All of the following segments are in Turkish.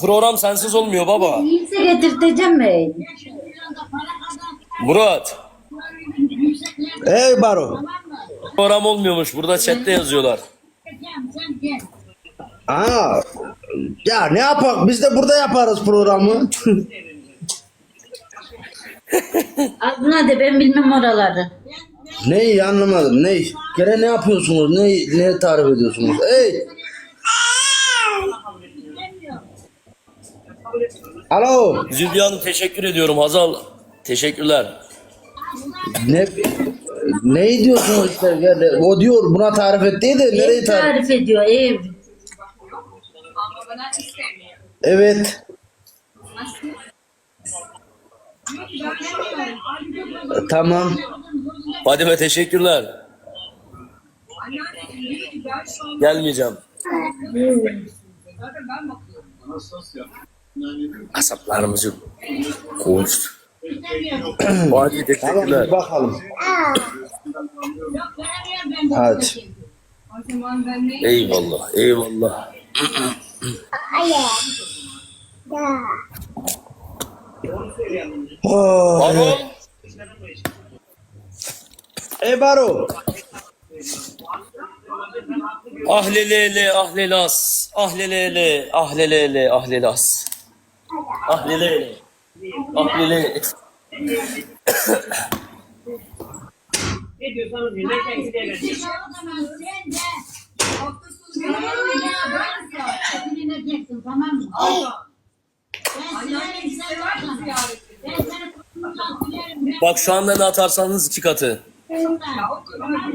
Program sensiz olmuyor baba. İyiyse getirteceğim ben. Murat. Ey Baro. Program olmuyormuş. Burada chatte yazıyorlar. Aa, ya ne yapak? Biz de burada yaparız programı. Adına de ben bilmem oraları. Neyi anlamadım. Ne? Gene ne yapıyorsunuz? Ne ne tarif ediyorsunuz? Ey! Alo. Zülbiye Hanım teşekkür ediyorum. Hazal teşekkürler. Ne ne diyorsunuz işte? Yani o diyor buna tarif etti de nereyi Ev tarif? tarif ediyor ev. Evet. Tamam. Fadime teşekkürler. Gelmeyeceğim. Asaplarımızı kovuştu. Fadime Tamam teşekkürler. bir bakalım. Hadi. Eyvallah, eyvallah. Oh. Baro, Ey Baro. ahlelele, ahlelas, ahlelele, ahlelele, ahlelas. Ahlelele, ahlelele. Ne diyorsanız dinlerken gidelim. Bak şu anda ne atarsanız iki katı.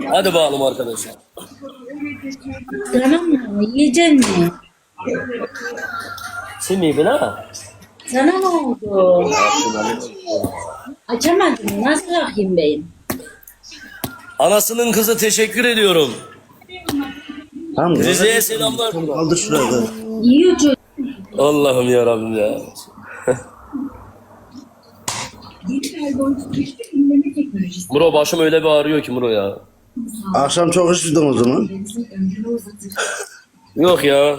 Hadi bakalım arkadaşlar. Tamam mı? Yiyecek mi? Şimdi ha? Sana ne oldu? Açamadım. Nasıl bakayım ben? Anasının kızı teşekkür ediyorum. Tamam. Rize'ye selamlar. Kaldır şuraya. Yiyor çocuk. Allah'ım ya Rabbim ya. Muro başım öyle bir ağrıyor ki Muro ya. Akşam çok içtin o zaman. Yok ya.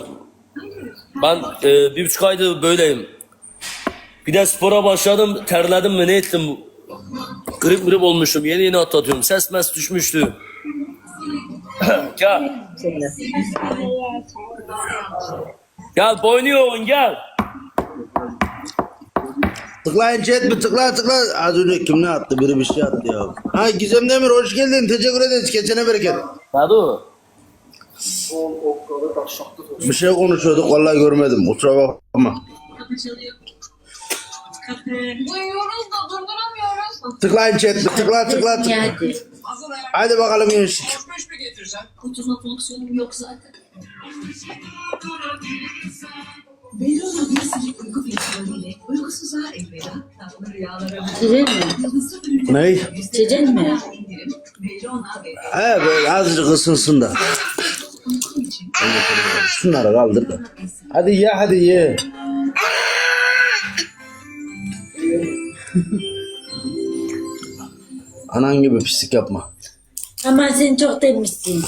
Ben e, bir buçuk aydır böyleyim. Bir de spora başladım, terledim mi ne ettim? Grip grip olmuşum, yeni yeni atlatıyorum. Ses mes düşmüştü. gel. Gel boynuyor gel. Tıklayın chat mi tıkla tıkla. Az önce kim ne attı? Biri bir şey attı ya. Ha Gizem Demir hoş geldin. Teşekkür ederiz. Geçene bereket. Sadu. Bir şey konuşuyorduk vallahi görmedim. Kusura bakma. Duyuyoruz da durduramıyoruz. Tıklayın chat mi? Tıkla tıkla tıkla. Hadi. Hadi bakalım gençlik. Kutusuna fonksiyonum yok zaten. Beyoğlu bir sıcak uyku filtreleriyle uykusuzluğa elveda, tatlı rüyalara İçecek mi? Ney? İçecek mi? He böyle azıcık ısınsın da. Şunları kaldır da. Hadi ye hadi ye. Anan gibi pislik yapma. Ama sen çok demişsin.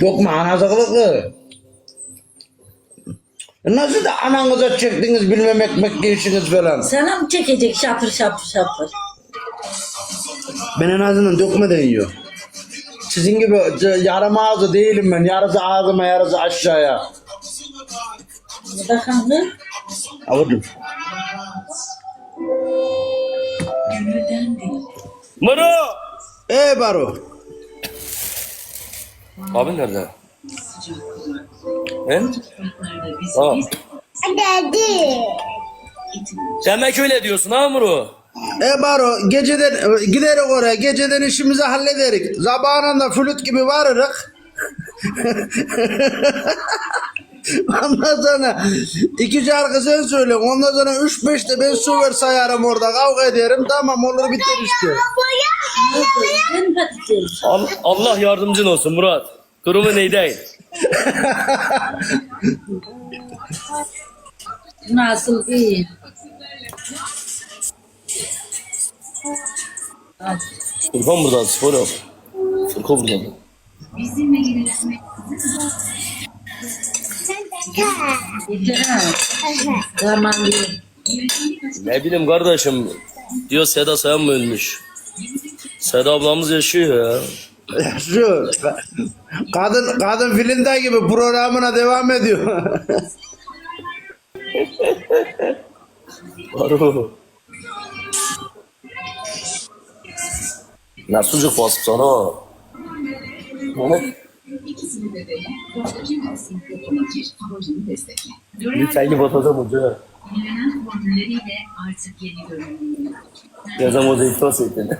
Yok mu anasaklıklı? Nasıl da ananıza çektiniz bilmem ekmek geçiniz falan. Sana mı çekecek şapır şapır şapır? Ben en azından dökmeden yiyor. Sizin gibi yarım ağzı değilim ben. Yarısı ağzıma yarısı aşağıya. Bu da kanlı. Değil. Muro. Ey Baro. Abi nerede? He? Aa. biz Demek öyle diyorsun ha Muro? E Baro geceden giderik oraya geceden işimizi hallederik. Zamanında flüt gibi varırık. Ondan sonra iki şarkı sen söyle. Ondan sonra üç beş de ben süver sayarım orada kavga ederim. Tamam olur biter işte. Allah yardımcın olsun Murat. Durumu ne değil? Nasıl değil? Furkan burada spor yap. Furkan burada. Bizimle. Zaman değil. Ne bileyim kardeşim. Diyor Seda Sayan mı ölmüş? Seda ablamız yaşıyor ya. Şu kadın kadın filmde gibi programına devam ediyor. Var o. Domates amacını destekle. Lütfen gibi atacağım hoca. Yenilenen formülleriyle artık yeni görünümlü. Yazam hocayı iflas ettin.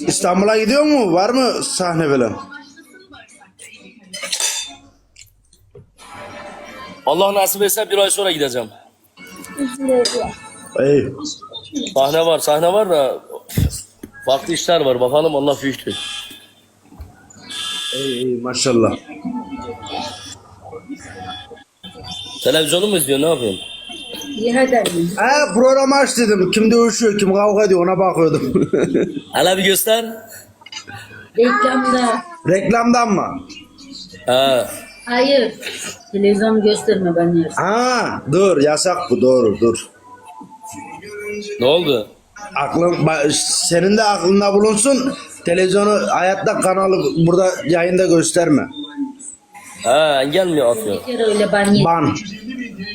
İstanbul'a gidiyor mu? Var mı sahne falan? Allah nasip etse bir ay sonra gideceğim. Ey. Sahne var, sahne var da farklı işler var. Bakalım Allah büyüktür. Ey, ey maşallah. Televizyonu mu izliyorsun? Ne yapıyorsun? Ha program aç dedim. Kim dövüşüyor, kim kavga ediyor ona bakıyordum. Hele bir göster. Reklamda. Reklamdan mı? Ha. Hayır. Televizyon gösterme ben yersin. Ha dur yasak bu doğru dur. Ne oldu? Aklın ba- senin de aklında bulunsun. Televizyonu hayatta kanalı burada yayında gösterme. Ha mi atıyor? Bir kere öyle ban yedi. Ban.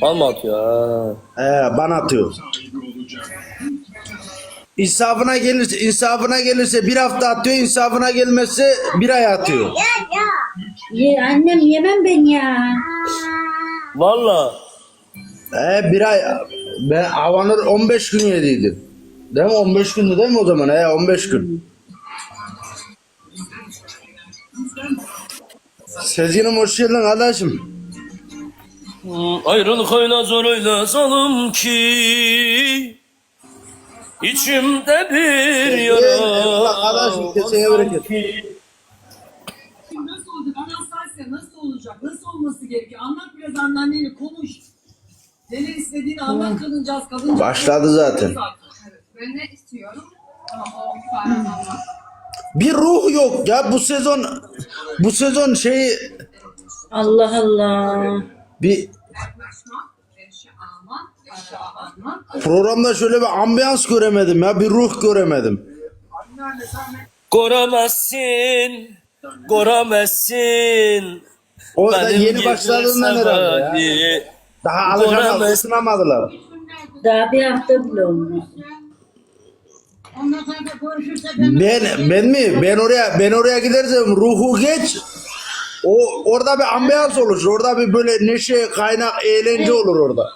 Ban mı atıyor? Ha. Ee, ban atıyor. İnsafına gelirse, insafına gelirse bir hafta atıyor, insafına gelmezse bir ay atıyor. Ye, annem yemem ben ya. Valla. Ee, bir ay, ben Havanur 15 gün yediydi. Değil mi? 15 gündü değil mi o zaman? Ee, 15 gün. Sezgin'im hoş geldin kardeşim. Ayrılık öyle zor öyle zalim ki İçimde bir yara Arkadaşım, keseye bereket. ki. Nasıl olacak? Anastasya nasıl olacak? Nasıl olması gerekiyor? Anlat biraz annenle konuş. Neler istediğini anlat kadıncağız. Kadıncağız. Başladı zaten. Ben ne istiyorum? Ama o. Bir ruh yok ya bu sezon bu sezon şey Allah Allah. bir eşya eşya programda şöyle bir ambiyans göremedim ya bir ruh göremedim. Göremezsin Göremezsin O da yeni başladığından herhalde ya. seveni. Daha alışamadılar, ısınamadılar. Daha bir hafta bile olmuş. Ben ben mi? Ben oraya ben oraya gidersem ruhu geç. O orada bir ambiyans olur. Orada bir böyle neşe, kaynak, eğlence olur orada.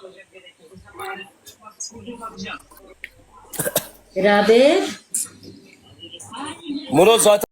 Beraber. Murat zaten